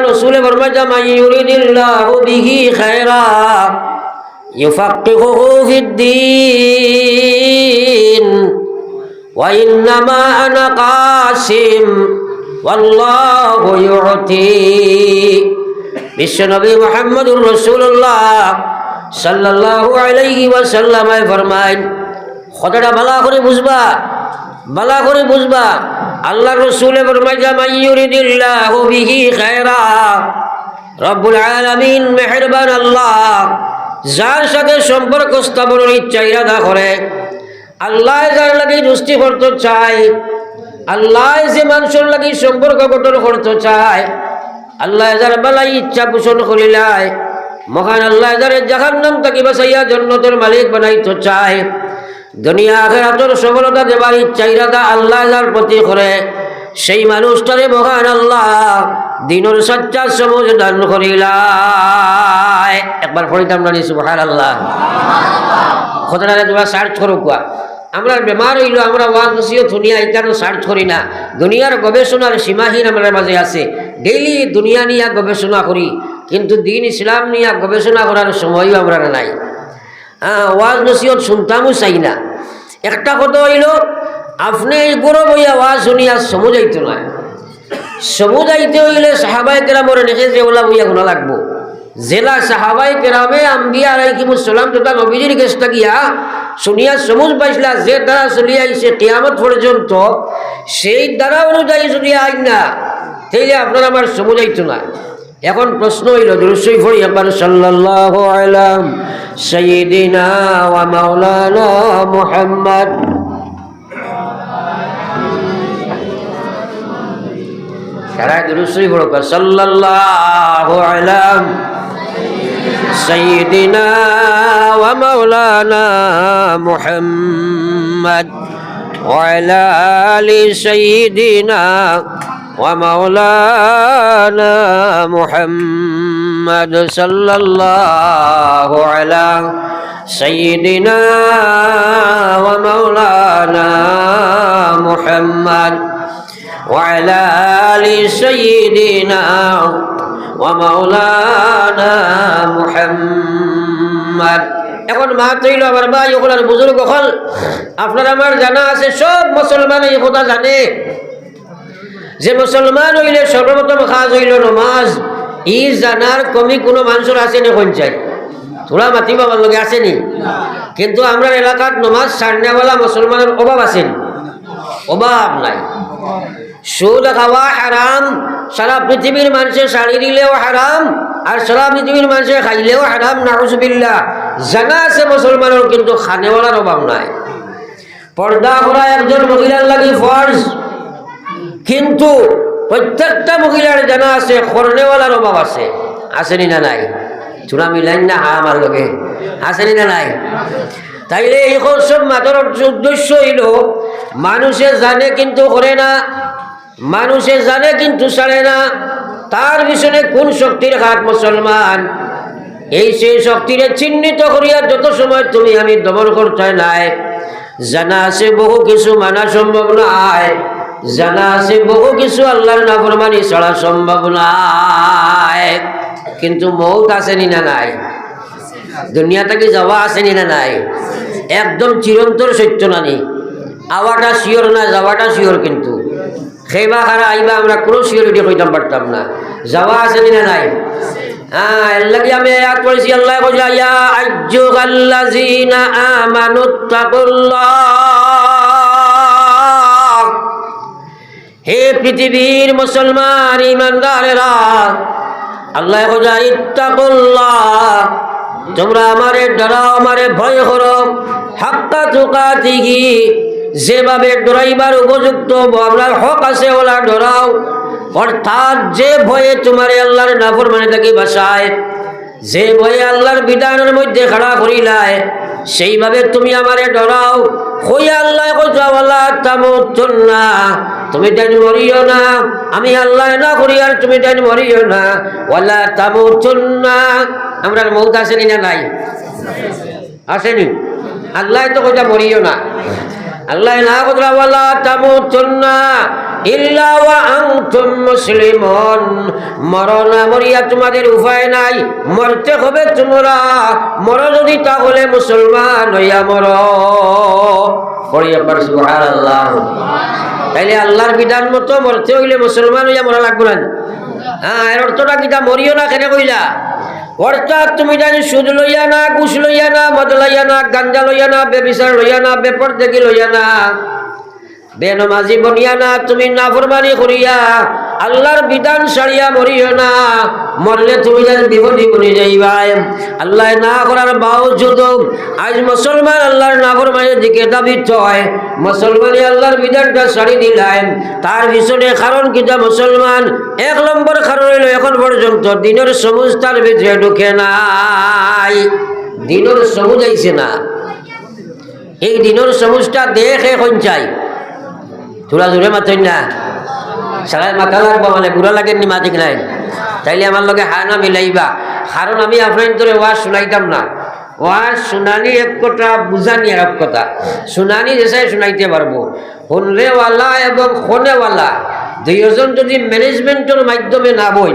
রসুলে ফরমাইতা মাই ইউরিদিল্লাহু বিহি খায়রা يفقهه في الدين وإنما أنا قاسم والله يعطي বিশ্বনবী মোহাম্মদুর রসুল্লাহ সাল্লাল্লাহু আলাইহি ওয়াসাল্লাম ফরমাইন কথাটা ভালো করে বুঝবা ভালো করে বুঝবা আল্লাহ রসুলে ফরমাইজা মাইয়ুরিদিল্লাহু বিহি খায়রা, রব্বুল আলামিন মেহেরবান আল্লাহ, যার সাথে সম্পর্ক স্থাপনের ইচ্ছা ইরাদা করে। আল্লাহ যার লাগি দুষ্টি করতে চায়, আল্লাহ যে মানুষের লাগি সম্পর্ক গঠন করতে চায়, আল্লাহ যার বেলায় ইচ্ছা পোষণ করিলায়, মহান আল্লাহ যারে জাহান নাম তাকে বাসাইয়া জন্নতের মালিক বানাইতে চায়। দুনিয়া আখেরাতর সফলতা দেবার ইচ্ছা ইরাদা আল্লাহ যার প্রতি করে। সেই মানুষটারে মহান আল্লাহ দিনের সচ্চা সমুজ দান করিলায় একবার পড়িতাম না সুবহান আল্লাহ কথাটা তোমরা সার্চ করো কুয়া। আমরা বেমার হইল, আমরা ওয়াজ নসিও দুনিয়া ইত্যাদি সার্চ করি না। দুনিয়ার গবেষণার সীমাহীন আমরা মাঝে আছে। ডেইলি দুনিয়া নিয়ে গবেষণা করি, কিন্তু দিন ইসলাম নিয়ে গবেষণা করার সময়ও আমরা নাই। ওয়াজ নসিহত শুনতামও চাই না। একটা কথা হইল, আপনি গরম হইয়া ওয়াজ শুনিয়া সমুজাইতো না। সমুদাইতে হইলে সাহাবাই কেরামর নেখে ওলা বইয়া গুণা লাগবো। জেলা সাহাবাই কেরামে আম্বিয়া আলাইকিমুসালাম তথা নবীজির কেসটা গিয়া শুনিয়া সমুজ পাইছিলা, যে দ্বারা চলিয়া আইছে কেয়ামত পর্যন্ত, সেই দ্বারা অনুযায়ী যদি আইন না, তাইলে আপনার আমার সমুদাইতো না। এখন প্রশ্ন হইল দুরুসই ফড়ি আমার সাল্লাল্লাহু আলাইহি ওয়া মাওলানা মুহাম্মদ। সারা দুরুসই ফড়ো সাল্লাল্লাহু আলাইহি সাইয়্যিদিনা ওয়া মাওলানা মুহাম্মদ। ওয়া আলা ومولانا محمد صلى الله على سيدنا ومولانا محمد وعلى آل سيدنا ومولانا محمد এখন মা তৈল আমার ভাই ওগুলার বুজুর্গ হল আপনার আমার জানা আছে সব মুসলমান এই কথা জানে যে মুসলমান হইলে সর্বপ্রথম খাজ হইল নমাজ। ই জানার কমি কোনো মানুষের আছে নি চাই? থোড়া মাতি বাবার লগে আসেনি কিন্তু আমরা এলাকাত নমাজ সারনেওয়ালা মুসলমানের অভাব আছেন অভাব নাই। সুদ খাওয়া হারাম, সারা পৃথিবীর মানুষের শাড়ি দিলেও হারাম, আর সারা পৃথিবীর মানুষের খাইলেও হারাম নাউজবিল্লা জানা আছে মুসলমানের, কিন্তু খানেওয়ালার অভাব নাই। পর্দা করা একজন মহিলার লাগি ফর্জ। কিন্তু প্রত্যেকটা মহিলার জানা আছে করনেওয়ালার অভাব আছে। আসেনি না নাই? চূড়া মিলাইন না হা আমার লগে? আসেনি না নাই? তাইলে এই সব মাত্র উদ্দেশ্য হইল, মানুষে জানে কিন্তু করে না, মানুষে জানে কিন্তু ছাড়ে না, তার পিছনে কোন শক্তির হাত মুসলমান? এই সেই শক্তিরে চিহ্নিত করিয়া যত সময় তুমি আমি দমন করতে নাই, জানা আছে বহু কিছু মানা সম্ভব নয় জানা আছে, বহু কিছু আল্লাহর নাফরমানি ছাড়া সম্ভব নয় কিন্তু মৌত আসেনি না নাই? দুনিয়া থেকে যাওয়া আসেনি না নাই? একদম চিরন্তর সত্য নানি আওয়াটা শিওর না, যাওয়াটা শিওর কিন্তু। খেবা খারা আইবা আমরা কোনো সিকিউরিটি কইতাম পারতাম না। যাওয়া আছে না নাই? আমি আল্লাহ হে পৃথিবীর মুসলমান ইমানদারেরা আল্লাহ ইত্তাকুল্লাহ, তোমরা আমারে ডরাও, আমারে ভয় করো। হাক্কা তুকাতিহি, যেভাবে ডরাইবার উপযুক্ত আপনার হক আছে ওলা ডরাও। অর্থাৎ যে ভয়ে তোমার আল্লাহর নাফর মানে তাকে বাসায় যে ভয়ে আল্লাহর বিধানের মধ্যে খাড়া করিলায়, সেইভাবে তুমি আমারে ডরাও। হই আল্লাহ না তুমি তাই মরিও না। আমি আল্লাহ না করি আর তুমি তাই মরিও না। ওয়ালা তামুতুন না আমরা মৌত আসেনি না নাই? আসেনি। আল্লাহ তো কোথা মরিও না। আল্লাহ না কোথাওয়ালা তামুতুন না উপায় নাই। যদি হইয়া আল্লাহর বিধান মতো মরতে হইলে মুসলমান হইয়া মরা লাগবো না। হ্যাঁ এর অর্থটা কিটা মরিও না, কেন কইলা? অর্থাৎ তুমি জানি সুদ লইয়া না, ঘুষ লইয়া না, মদ লইয়া না গাঞ্জা লইয়া না বেবিচার লইয়া না বেপর দেখি লইয়া না। বেনমাজি বনিয়া না, তুমি নাফরমানি করিয়া, আল্লাহর বিধান সারিয়া মরিও না, মরলে তুমি যেন বিপদী বনি যাইবাই। আল্লাহ না করার বাউ যুদ আজ মুসলমান আল্লাহর নাফরমানের দিকে দাবিত হয়। মুসলমানি আল্লাহর বিধানটা সারি দিলাম তার পিছনে কারণ কিটা মুসলমান? এক নম্বর কারণ হইল এখন পর্যন্ত দিনের সবুজ তার ভিতরে ঢুকে নাই। দিনের সবুজ আইছে না। এই দিনের সবুজটা দেখে এখন চাই। তোরা জোরে মাতই না। সারাই মাথা লাগবো মানে বুড়া লাগেননি মাতিক নাই। তাইলে আমার লগে হানা মিলাইবা কারণ আমি আপনার তোরে ওয়াজ শুনাইতাম না। ওয়াজ শুনানি এক কথা বুঝানি আর এক কথা। শুনানি যেসাই শুনাইতে পারব শুনলেওয়ালা এবং শোনেওয়ালা দুইজন যদি ম্যানেজমেন্টের মাধ্যমে না বই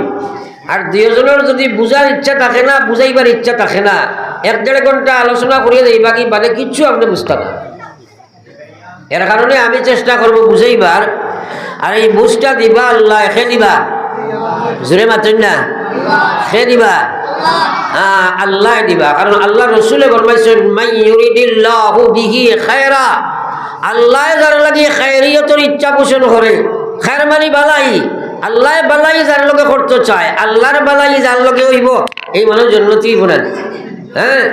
আর দুইজনের যদি বুঝার ইচ্ছা থাকে না বুঝাইবার ইচ্ছা থাকে না, এক দেড় ঘণ্টা আলোচনা করিয়ে দেইবা কি মানে কিচ্ছু আপনি বুঝতাম না। এর কারণে আমি চেষ্টা করব বুঝাইবার। আর এই বুঝটা দিবা আল্লাহ খে দিবা। জোরে মাতেন না? খে দিবা। হ্যাঁ আল্লাহ দিবা। কারণ আল্লাহ রসুলে ফরমাইছেন মাই ইউরিদিল্লাহু বিহি খায়রা আল্লাহ যার লাগি খায়রিয়তর ইচ্ছা পোষণ করে। খায়ের মানি বালাই। আল্লাহ বালাই যার লগে করতে চায়, আল্লাহর বালাই যার লগে হইব, এই মানুষ জন্নতি বলেন হ্যাঁ?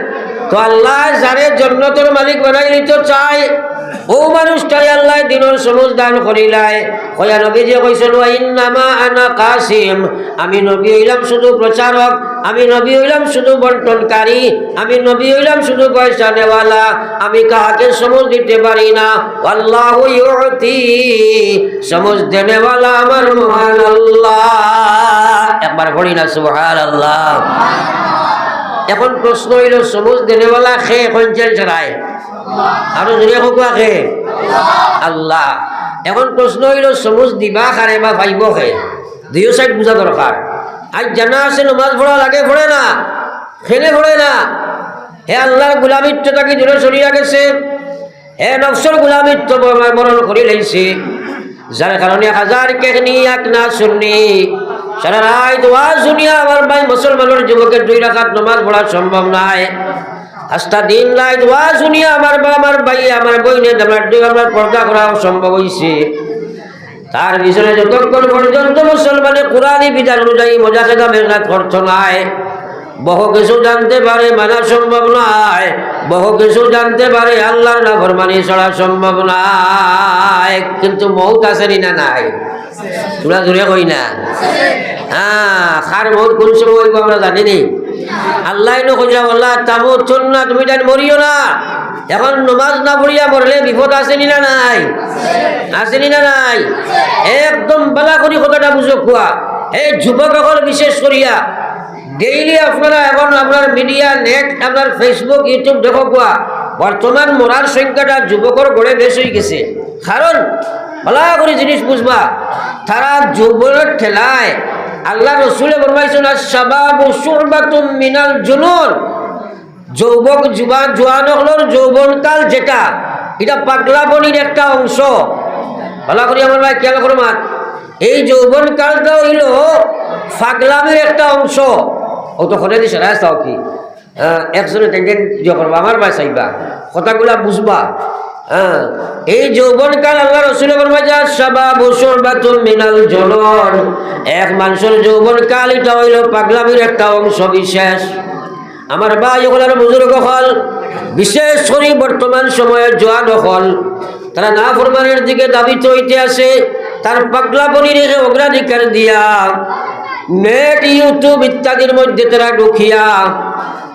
তো আল্লাহ যারে জন্নতর মালিক বানাই নিতে চায় ও মানুষটাই আল্লাহ দিনের সমুজ দান করিলাই। কয়া নবী যে কইছিল ইন্নামা আনা কাসিম। আমি নবী হইলাম শুধু প্রচারক, আমি নবী হইলাম শুধু বন্টনকারী আমি নবী হইলাম শুধু পয়সা নেওয়ালা। আমি কাহাকে সমুজ দিতে পারি না। আল্লাহ সমুজ দেনেওয়ালা আমার মহান আল্লাহ। একবার পড়ি না, সুবহানাল্লাহ। এখন প্রশ্ন হইল সমুজ দেনেওয়ালা খে কঞ্চেল চড়ায় আরও জুড়ে হোকা খে? আল্লাহ। এখন প্রশ্ন হইল সমুজ দিবা খারে বা ভাইব খে? দুইও সাইড বুঝা দরকার। আজ জানা আছে, নমাজ পড়া লাগে, পড়ে না? খেলে পড়ে না? হে আল্লাহর গোলামিত্ব তাকে দূরে সরিয়া গেছে। হে নকশর গোলামিত্ব বরণ করি লাইছে যার কারণে হাজার কেখনি এক না শুননি সারা রাত ওয়াজ শুনিয়া আমার ভাই মুসলমানের যুবকের দুই রাখাত নমাজ পড়া সম্ভব নাই। আস্থা দিন রাত ওয়াজ শুনিয়া আমার বা আমার ভাই, আমার বইনে আমার দুই আমার পর্দা করা সম্ভব হয়েছে তার পিছনে যতক্ষণ পর্যন্ত মুসলমানে কোরআনই বিধান অনুযায়ী মজা খেদা মেহনত করতো নাই বহু কিছু জানতে পারে মানা সম্ভব নয়। বহু কিছু জানতে পারে, আল্লাহর না ফরমানি ছড়া সম্ভব নয়। কিন্তু মৌত আসেনি না নাই? তোরা জোরে কই না? হ্যাঁ খার মৌত কোন সময় হইব আমরা জানি নি আল্লাহ নো কইরা আল্লাহ চল না তুমি জানি মরিও না। এখন নমাজ না পড়িয়া মরলে বিপদ আসেনি না নাই? আসেনি না নাই? একদম বালা করি কথাটা বুঝো, কোয়া। এই যুবকসকল বিশেষ করিয়া ডেইলি আপনারা এখন আপনার মিডিয়া নেট আপনার ফেসবুক ইউটিউব দেখো কোয়া, বর্তমান মরার সংখ্যাটা যুবকর গড়ে বেশ হয়ে গেছে। কারণ ভালা করে জিনিস বুঝবা, তারা যৌবনের ঠেলায়, আল্লাহ রসুলে ফরমাইছেন সাবাবু সুরবাতুম মিনাল জুনুন। যৌবক যুবা জোয়ান হলোর যৌবনকাল যেটা, এটা পাগলাবনির একটা অংশ। ভালো করি আমার ভাই, খেয়াল করো মাত এই যৌবন কালটা হইল ফাগলামের একটা অংশ। ও তো দিছে রায় চাও কি? একজনে ইয়ে করবা আমার ভাই চাইবা। কথাগুলা বুঝবা হ্যাঁ এই যৌবনকাল আল্লাহ তুম মিনাল জলন এক মানুষের যৌবনকাল এটা হইল পাগলামির একটা অংশ বিশেষ। আমার ভাই ওগুলার বুজুর্গ হল বিশেষ করে বর্তমান সময়ে জোয়ান হল তারা না ফরমানের দিকে দাবিত হইতে আসে তার পাগলাপনি রেখে অগ্রাধিকার দিয়া। নেট ইউটিউব ইত্যাদির মধ্যে তারা ঢুকিয়া,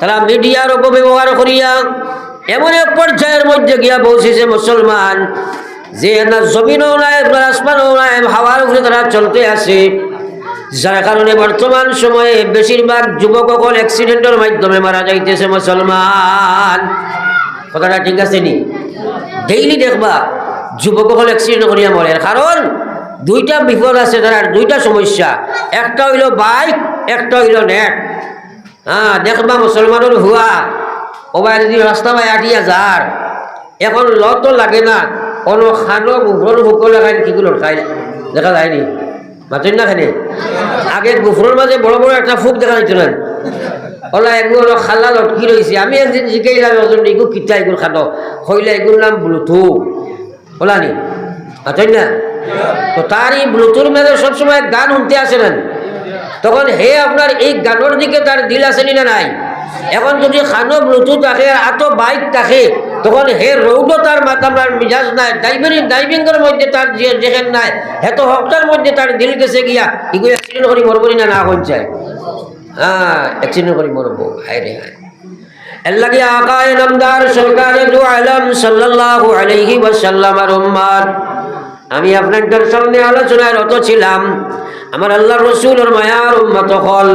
তারা মিডিয়ার অপব্যবহার করিয়া, এমন এক পর্যায়ের মধ্যে গিয়া পৌঁছেছে মুসলমান, যে না জমিনও নাই আসমানও নাই, হাওয়ার উপরে তারা চলতে আসে যার কারণে বর্তমান সময়ে বেশিরভাগ যুবক সকল অ্যাক্সিডেন্টের মাধ্যমে মারা যাইতেছে মুসলমান। কথাটা ঠিক আছে নি? ডেইলি দেখবা, যুবক সকল অ্যাক্সিডেন্ট করিয়া মরে কারণ দুইটা বিপদ আছে তার দুইটা সমস্যা। একটা হইল বাইক, একটা হইল নেট হ্যাঁ দেখবা মুসলমানের হুয়া ওবাই যদি রাস্তা বাই আটিয়া যার এখন লত লাগে না, কোনো খানো গুফর সকলে খাই কিগুলো খাই দেখা যায়নি মাতেন না খানি? আগে গুফরের মাঝে বড় বড় একটা ফুক দেখা যাইত না। ওলা এগুলো খালা লটকি রয়েছে আমি একদিন জিকাইলাম ওজন এগু কিতা এগুলো খানো হইলে এগুলোর নাম ব্লুটু ওলা নি, মাতেন না? তো তার এই ব্লুটুর মেলে সবসময় গান শুনতে আসে না। তখন হে আপনার এই গানের দিকে তার দিল আসেনি না নাই? এখন যদি খানো ব্লুটুথ থাকে আর আতো বাইক থাকে, তখন হে রৌদ তার মাতামার মিজাজ নাই ড্রাইভিং ড্রাইভিংয়ের মধ্যে তার যেখান নাই হেতো হকটার মধ্যে তার দিল গেছে গিয়া এগুলো অ্যাক্সিডেন্ট করি মরবরি না না হন যায়? হ্যাঁ অ্যাক্সিডেন্ট করি মরবো, হায় রে হায়। আল্লাহ আকায় নামদার সরকারে দু আলম আলাইহি ওয়াসাল্লাম আর উম্মার আমি আপনাদের সামনে আলোচনায় রত ছিলাম। আমার আল্লাহর রসুলের মায়ার উম্মত হল।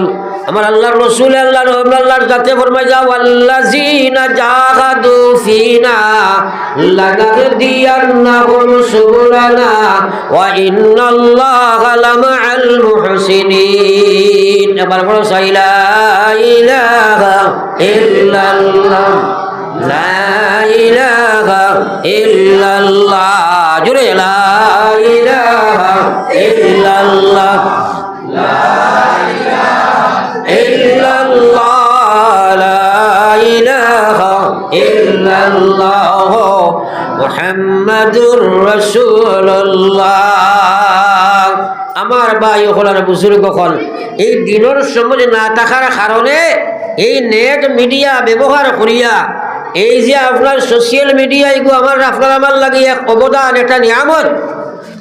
আমার আল্লাহর রসুল আল্লাহর আল্লাহর যাতে ফরমাই যাও, আল্লাযিনা জাহাদু ফিনা লানাহদিয়ান্নাহুম সুবুলানা, ওয়া ইন্নাল্লাহা লামাআল মুহসিনিন। এবার বলো সাইলা ইলাহা ইল্লাল্লাহ, লা ইলাহা ইল্লাল্লাহ। জুড়ে ইলাহা ইল্লাল্লাহ। মুহাম্মাদুর রাসূলুল্লাহ। আমার ভাই হলার বুজুর্গ হল এই দিনের সময় না থাকার কারণে এই নেট মিডিয়া ব্যবহার করিয়া এই যে আপনার সোশ্যাল মিডিয়া এগুলো আমার, আপনার আমার লাগে এক অবদান, একটা নিয়ামত।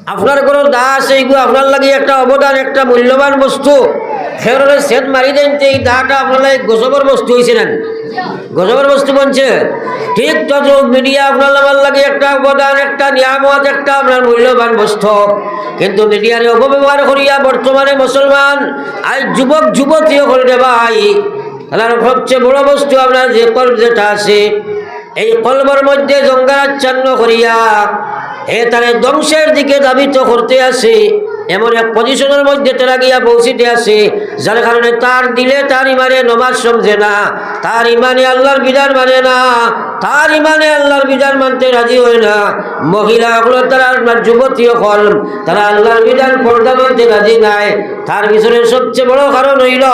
আপনার কোনো দা আছে এগুলো আপনার লাগে একটা অবদান, একটা মূল্যবান বস্তু। ফেরলে সেট মারি দেন তো এই দাটা আপনার গজবের বস্তু হয়েছে না গজবের বস্তু বলছে ঠিক তত মিডিয়া আপনার আমার লাগে একটা অবদান, একটা নিয়ামত, একটা আপনার মূল্যবান বস্তু। কিন্তু মিডিয়ার অপব্যবহার করিয়া বর্তমানে মুসলমান, আজ যুবক যুবতী হলে ভাই। তাহলে সবচেয়ে বড় বস্তু আপনার যে কল্প যেটা আছে, এই কলবর মধ্যে জঙ্গারাচ্ছন্ন করিয়া হে তারে ধ্বংসের দিকে দাবিত করতে আছে, এমন এক পজিশনের মধ্যে তারা গিয়া পৌঁছিতে আসে যার কারণে তার দিলে তার ইমানে নমাজ সমঝে না, তার ইমানে আল্লাহর বিধান মানে না, তার ইমানে আল্লাহর বিধান মানতে রাজি হয় না। মহিলা হলো তারা যুবতী হল, তারা আল্লাহর বিধান পর্দা মানতে রাজি নাই। তার পিছনে সবচেয়ে বড় কারণ হইল,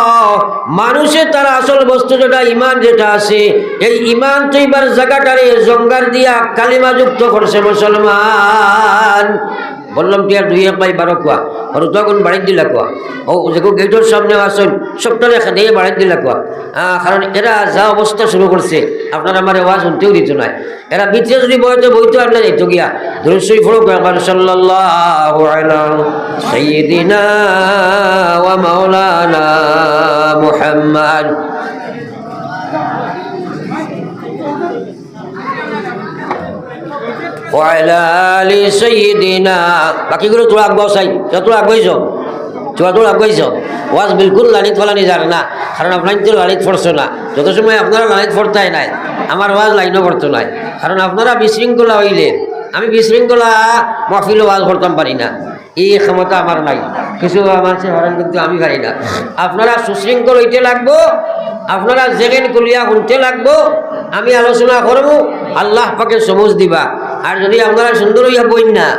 মানুষের তার আসল বস্তু যেটা, ইমান যেটা আছে, এই ইমান তো এবার জায়গাটারে জঙ্গার দিয়া কালিমা যুক্ত করছে মুসলমান। বললাম আর দুই এক বারো কোয়া আর তখন বাড়ির দিলা কোয়া ও দেখো গেটের সামনে আসুন সবটা রেখা দিয়ে বাড়ির দিলা কোয়া কারণ এরা যা অবস্থা শুরু করছে আপনারা আমার আওয়াজ শুনতেও দিত না এরা বিচ্ছে যদি বইতে বইতে আপনার যেত গিয়া। ধরুসই একবার সাল্লাল্লাহু আলা সাইয়্যিদিনা ওয়া মাওলানা মুহাম্মদ। আলি সৈদিনা বাকিগুলো তোরা আগুয়াও চাই তোরা আগুয়াইছ তোরা তোর আগুয়াইছ ওয়াজ বিলকুল লালিত ফলানি জানে না। কারণ আপনার তো লালিত পড়ছো না। যত সময় আপনারা লালিত পড়তাই নাই, আমার ওয়াজ লাইনও পড়তো নাই। কারণ আপনারা বিশৃঙ্খলা হইলে, আমি বিশৃঙ্খলা মাহফিল ওয়াজ করতাম পারি না। এই ক্ষমতা আমার নাই। কিছু মানুষের হরণ কিন্তু আমি পারি না। আপনারা সুশৃঙ্খল হইতে লাগবো, আপনারা জেগেন কলিয়া শুনতে লাগবো, আমি আলোচনা করব, আল্লাহ পাকে সমুজ দিবা। আর যদি আপনারা সুন্দর হইয়া বইন না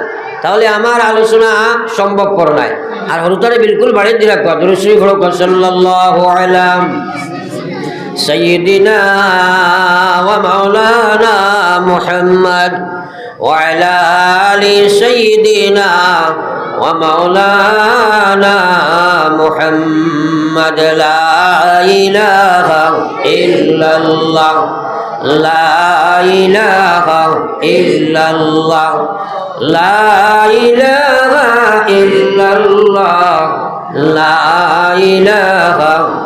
তাহলে আমার আলোচনা সম্ভবপর নাই আর হরুতারে বিলকুল বাড়ির দিলা কদরশ্রী ফরক সাল্লাল্লাহু আলাম سيدنا ومولانا محمد وعلى آل سيدنا ومولانا محمد لا إله إلا الله لا إله إلا الله لا إله إلا الله لا إله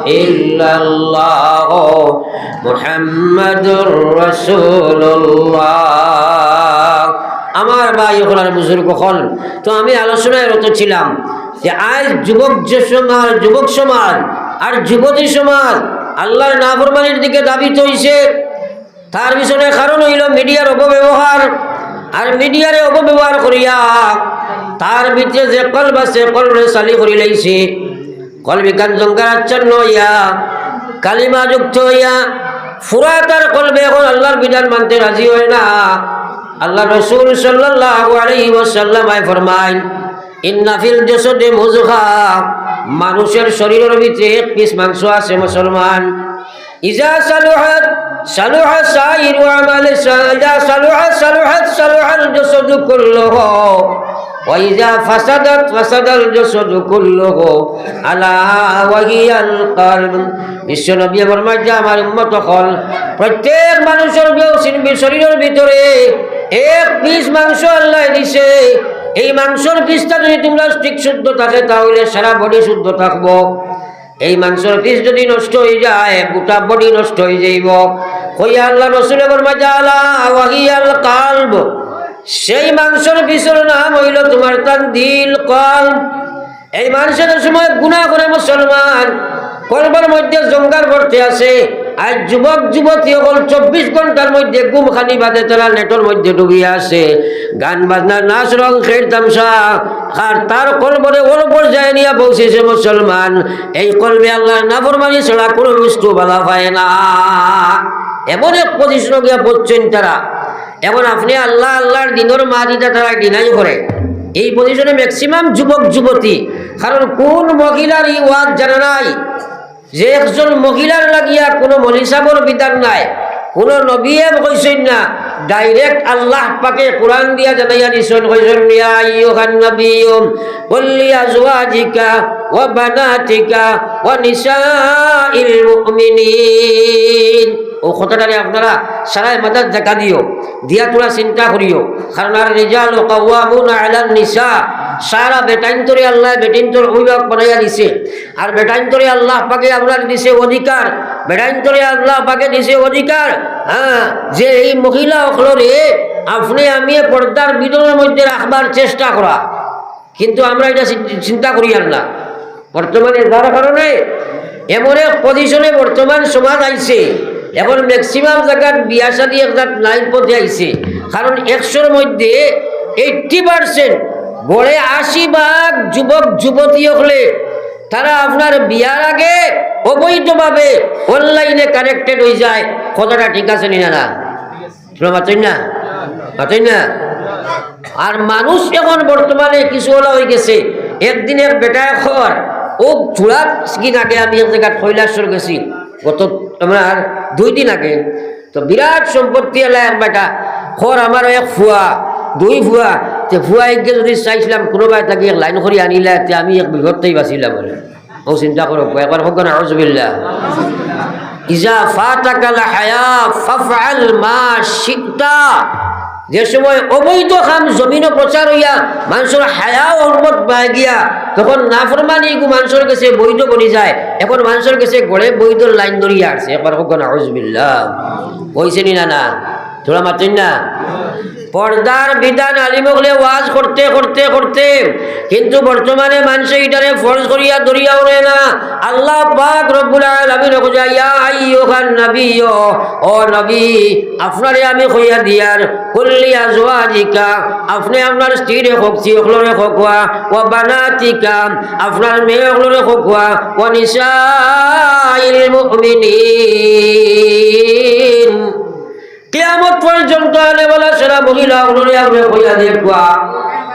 إلا الله محمد رسول الله আমার ভাই ওখানে বুজুর্গ হল তো আমি আলোচনায় রত ছিলাম যে আজ যুবক যে সমাজ যুবক সমাজ আর যুবতী সমাজ আল্লাহর নাফরমানির দিকে দাবিত হইছে তার পিছনে কারণ হইল মিডিয়ার অপব্যবহার। আর মিডিয়ারে অপব্যবহার করিয়া তার ভিতরে যে কলব আছে, কলবে চালি করি লাইছে। কলবিকান জঙ্গারাচ্ছন্ন হইয়া, কালিমা যুক্ত হইয়া ফুরা তার কলবে এখন আল্লাহর বিধান মানতে রাজি হয় না। আল্লাহ রসুল আই ফরমাইন, ইন্না ফিল জাসাদে মুজগা মানুষের শরীরের ভিতরে এক মাংস আছে মুসলমান। ইজা সালুহাত সালুহা সাইর আমাল ইজা সালুহা সালুহাত সালুহাল জাসাদ কুল্লুহু وإذا فسدت فسد الجسد كله ألا وهي القلب বিশ্ব নবী ফরমায় যে আমার উম্মত হল প্রত্যেক মানুষের বি- শরীরের ভিতরে এক পিস মাংস আল্লাহ দিছে এই মাংসর পিসটা যদি তোমরা ঠিক শুদ্ধ থাকে তাহলে সারা বডি শুদ্ধ থাকবো এই মাংসর পিস যদি নষ্ট হয়ে যায়, গোটা বডি নষ্ট হয়ে যাইব। হইয়া আল্লাহ রসুলের ওয়াহিয়াল কালব। সেই মাংসর পিসর নাম হইল তোমার তান দিল কল এই মানুষের সময় গুণা করে মুসলমান কলবার মধ্যে জঙ্গার ভর্তি আছে। আর যুবক, যুবতী সকল চব্বিশ ঘণ্টার মধ্যে গুম খানি বাদে তারা নেটর মধ্যে ডুবিয়ে আছে। গান বাজনা, নাচ, রং, খের, তামসা, আর তার কলবরে ওর উপর যায় নিয়ে পৌঁছেছে মুসলমান, এই কলবে আল্লাহ নাফরমানি ছাড়া কোনো বস্তু বালা পায় না। এমন এক পজিশন গিয়া পড়ছেন তারা। এমন আপনি আল্লাহ, আল্লাহর দিনের মা দিদা তারা ডিনাই করে। এই পজিশনে ম্যাক্সিমাম যুবক, যুবতী। কারণ কোন মহিলার এই ওয়াজ জানা নাই। যে একজন মহিলার লাগিয়া কোনো মনীষাবর বিধান নাই, কোন নবীয়ে কইছেন না। ডাইরেক্ট আল্লাহ পাকে কোরআন দিয়া জানাইয়া দিছেন কইছেন ইয়া আইয়ুহান নাবিয়্যু কুল লি আজওয়াজিকা ওয়া বানাতিকা ওয়া নিসাইল মুমিনিন। ও কথাটারে আপনারা সারাই মাদার দেখা দিও, দিয়া তোরা চিন্তা করিও। কারণ আর রিজাল কাওয়ামুন আলান নিসা সারা বেটাইন তোরে আল্লাহ বেটিন তোর অভিভাবক বানাইয়া দিছে। আর বেটাইন তোরে আল্লাহ পাকে আপনার দিছে অধিকার। বেটাইন তোরে আল্লাহ পাকে দিছে অধিকার। হ্যাঁ যে এই মহিলা অখলরে আপনি আমি পর্দার বিদনের মধ্যে রাখবার চেষ্টা করা। কিন্তু আমরা এটা চিন- চিন্তা করি আর না। বর্তমানে যার কারণে এমন এক পজিশনে বর্তমান সমাজ আইছে। এখন ম্যাক্সিমাম জায়গার বিয়া শাদী একটা লাইন পথে আইছে। কারণ একশোর মধ্যে এইটটি পার্সেন্ট গড়ে আশি ভাগ যুবক যুবতী হলে তারা আপনার বিয়ার আগে অবৈধভাবে অনলাইনে কানেক্টেড হয়ে যায়। কতটা ঠিক আছে নি না? না না? আর মানুষ এখন বর্তমানে কিছু হলা হয়ে গেছে। একদিন এক বেটা এখন ও চূড়াত কিন আগে আমি এক জায়গায় কৈলাসর গেছি। গত আমার দুই দিন আগে। তো বিরাট সম্পত্তি এলা এক বেটা। খর আমার এক ফুয়া, দুই ফুয়া। তে ফুয়া একে যদি চাইছিলাম, কোনোবাই তাকে এক লাইন করে আনিলা, তে আমি এক বিঘতেই বাঁচিলাম বলে। ও চিন্তা করো একবার হোক না আউজবিল্লা ইজা ফাতাকাল হায়া মা শিকতা। যে সময় অবৈধ খাম, জমিনও প্রচার হইয়া মানুষের হায়া অনুমত পাই গিয়া, তখন নাফরমানি গু মানুষের কাছে বৈধ বনি যায়। এখন মানুষের কাছে গড়ে বৈধ লাইন ধরিয়া আসছে একবার হোক না আউজবিল্লা কইছে নি না না তোরা মাতেন না? পর্দার বিধান আলিমগলে ওয়াজ করতে করতে করতে। কিন্তু বর্তমানে মানুষ এটারে ফরজ করিয়া দরিয়াও নেয় না। আল্লাহ পাক রব্বুল আলামিন কইয়া ইয়া আইয়ুহান নাবিয়্য, ও নবী, আপনারে আমি কইয়া দিয়ার, কুল্লি আজওয়াজিকা, আপনি আপনার স্ত্রীরে হকছি ওখলরে হকুয়া ও বানাতিকা, আপনার মেয়ে ওখলরে হকুয়া ও নিসাইল মুমিনিন। কিয়ামত পর্যন্ত আনে বলা সেরা মহিলা অনুরিয়া হইয়া দেখবা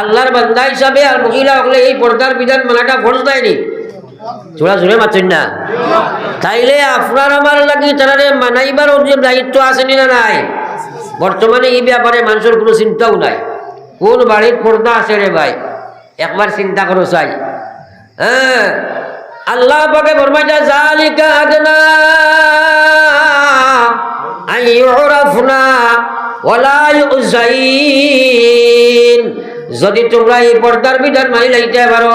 আল্লাহর বান্দা হিসাবে আর মহিলা হলে এই পর্দার বিধান মানাটা দেয়নি। চোরা পাচ্ছেন না? তাইলে আপনার আমার লাগি তারারে মানাইবার দায়িত্ব আসেনি না নাই? বর্তমানে এই ব্যাপারে মানুষের কোনো চিন্তাও নাই। কোন বাড়ির পর্দা আছে রে ভাই? একবার চিন্তা করো চাই। হ্যাঁ আল্লাহ পাকে ফরমাইতা জালিকা যদি তোমরা এই পর্দার বিধান মানি লাইতে পারো